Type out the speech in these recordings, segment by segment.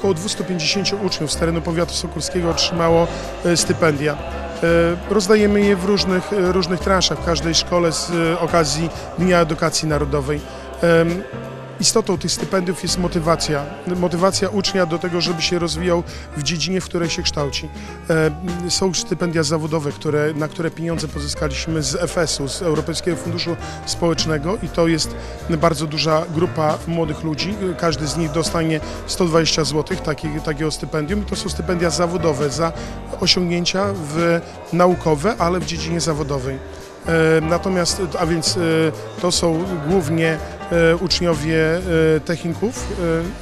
około 250 uczniów z terenu powiatu sokurskiego otrzymało e, stypendia. E, Rozdajemy je w różnych, e, różnych transzach w każdej szkole z okazji Dnia Edukacji Narodowej. Istotą tych stypendiów jest motywacja. Motywacja ucznia do tego, żeby się rozwijał w dziedzinie, w której się kształci. E, Są stypendia zawodowe, które, na które pieniądze pozyskaliśmy z EFS-u, z Europejskiego Funduszu Społecznego i to jest bardzo duża grupa młodych ludzi. Każdy z nich dostanie 120 zł taki, takiego stypendium to są stypendia zawodowe za osiągnięcia w naukowe, ale w dziedzinie zawodowej. E, Natomiast, a więc e, to są głównie uczniowie e, techników,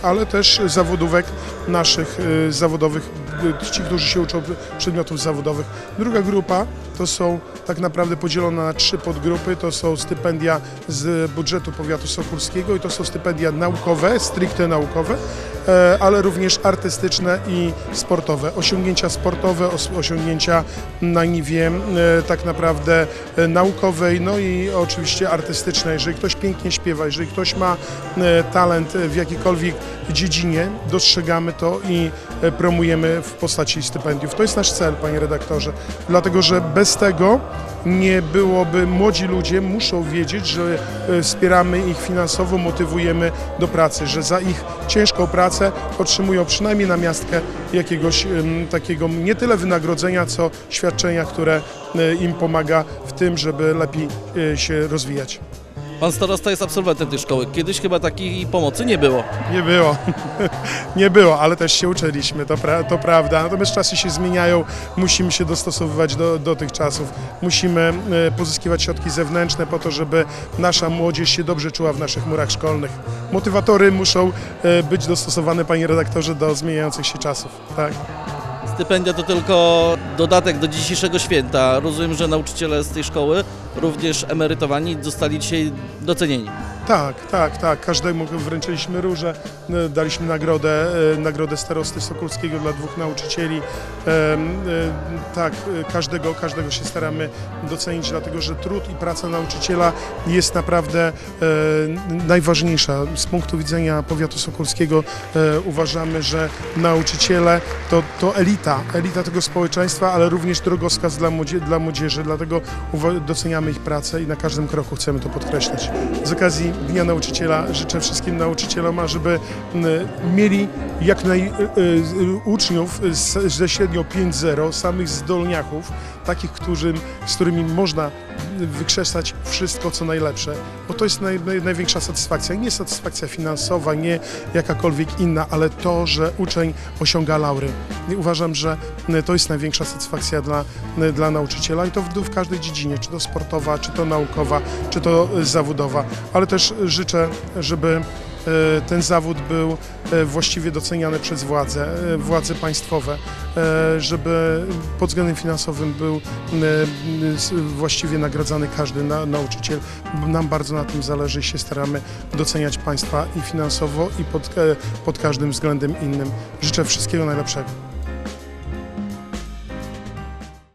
e, ale też zawodówek naszych e, zawodowych, e, ci, którzy się uczą przedmiotów zawodowych. Druga grupa to są tak naprawdę podzielona na trzy podgrupy. To są stypendia z budżetu powiatu sokurskiego i to są stypendia naukowe, stricte naukowe, e, ale również artystyczne i sportowe. Osiągnięcia sportowe, os- osiągnięcia na niwie e, tak naprawdę e, naukowej, no i oczywiście artystycznej. Jeżeli ktoś pięknie śpiewa, jeżeli ktoś ma e, talent w jakiejkolwiek dziedzinie, dostrzegamy to i e, promujemy w postaci stypendiów. To jest nasz cel, panie redaktorze, dlatego że bez tego nie byłoby, młodzi ludzie muszą wiedzieć, że e, wspieramy ich finansowo, motywujemy do pracy, że za ich ciężką pracę otrzymują przynajmniej na miastkę jakiegoś takiego nie tyle wynagrodzenia, co świadczenia, które e, im pomaga w tym, żeby lepiej e, się rozwijać. Pan starosta jest absolwentem tej szkoły. Kiedyś chyba takiej pomocy nie było. Nie było. Nie było, ale też się uczyliśmy, to, pra, to prawda. Natomiast czasy się zmieniają, musimy się dostosowywać do, do tych czasów. Musimy e, pozyskiwać środki zewnętrzne po to, żeby nasza młodzież się dobrze czuła w naszych murach szkolnych. Motywatory muszą e, być dostosowane, panie redaktorze, do zmieniających się czasów. Tak. Stypendia to tylko dodatek do dzisiejszego święta. Rozumiem, że nauczyciele z tej szkoły, również emerytowani, zostali dzisiaj docenieni. Tak, tak, tak. Każdemu wręczyliśmy róże, e, daliśmy nagrodę, e, nagrodę starosty Sokulskiego dla dwóch nauczycieli. E, Tak, każdego, każdego się staramy docenić, dlatego że trud i praca nauczyciela jest naprawdę najważniejsza. Z punktu widzenia powiatu sokolskiego e, uważamy, że nauczyciele to, to elita, elita tego społeczeństwa, ale również drogowskaz dla, młodzie, dla młodzieży, dlatego doceniamy ich pracę i na każdym kroku chcemy to podkreślać. Z okazji Dnia Nauczyciela życzę wszystkim nauczycielom, żeby m, mieli jak naj y, y, uczniów z, ze średnią 5-0, samych zdolniaków, takich, którym, z którymi można wykrzesać wszystko, co najlepsze, bo to jest naj, naj, największa satysfakcja. Nie satysfakcja finansowa, nie jakakolwiek inna, ale to, że uczeń osiąga laury. I uważam, że to jest największa satysfakcja dla, dla nauczyciela i to w, w każdej dziedzinie, czy to sportowa, czy to naukowa, czy to e, zawodowa, ale też życzę, żeby e, ten zawód był e, właściwie doceniany przez władze, e, władze państwowe, e, żeby pod względem finansowym był e, właściwie nagradzany każdy na, nauczyciel. Nam bardzo na tym zależy i się staramy doceniać państwa i finansowo, i pod, e, pod każdym względem innym. Życzę wszystkiego najlepszego.